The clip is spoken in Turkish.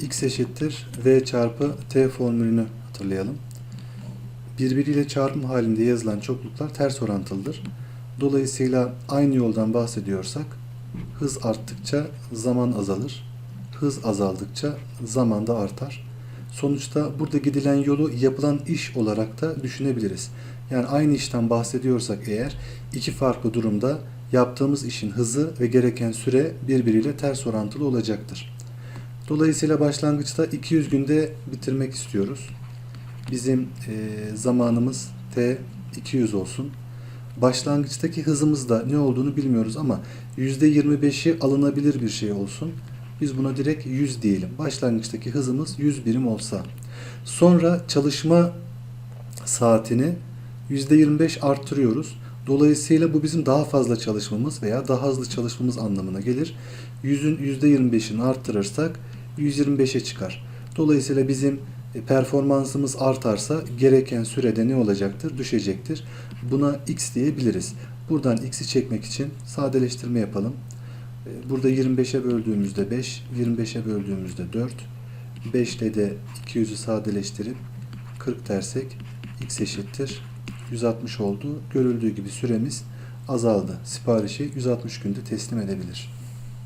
x eşittir v çarpı t formülünü hatırlayalım. Birbiriyle çarpım halinde yazılan çokluklar ters orantılıdır. Dolayısıyla aynı yoldan bahsediyorsak hız arttıkça zaman azalır. Hız azaldıkça zaman da artar. Sonuçta burada gidilen yolu yapılan iş olarak da düşünebiliriz. Yani aynı işten bahsediyorsak eğer iki farklı durumda yaptığımız işin hızı ve gereken süre birbiriyle ters orantılı olacaktır. Dolayısıyla başlangıçta 200 günde bitirmek istiyoruz. Bizim e, zamanımız T 200 olsun. Başlangıçtaki hızımız da ne olduğunu bilmiyoruz ama %25'i alınabilir bir şey olsun. Biz buna direkt 100 diyelim. Başlangıçtaki hızımız 100 birim olsa. Sonra çalışma saatini %25 arttırıyoruz. Dolayısıyla bu bizim daha fazla çalışmamız veya daha hızlı çalışmamız anlamına gelir. 100'ün %25'ini arttırırsak 125'e çıkar. Dolayısıyla bizim e, performansımız artarsa gereken sürede ne olacaktır? Düşecektir. Buna x diyebiliriz. Buradan x'i çekmek için sadeleştirme yapalım. E, Burada 25'e böldüğümüzde 5, 25'e böldüğümüzde 4. 5 ile de 200'ü sadeleştirip 40 dersek x eşittir 160 oldu. Görüldüğü gibi süremiz azaldı. Siparişi 160 günde teslim edebilir.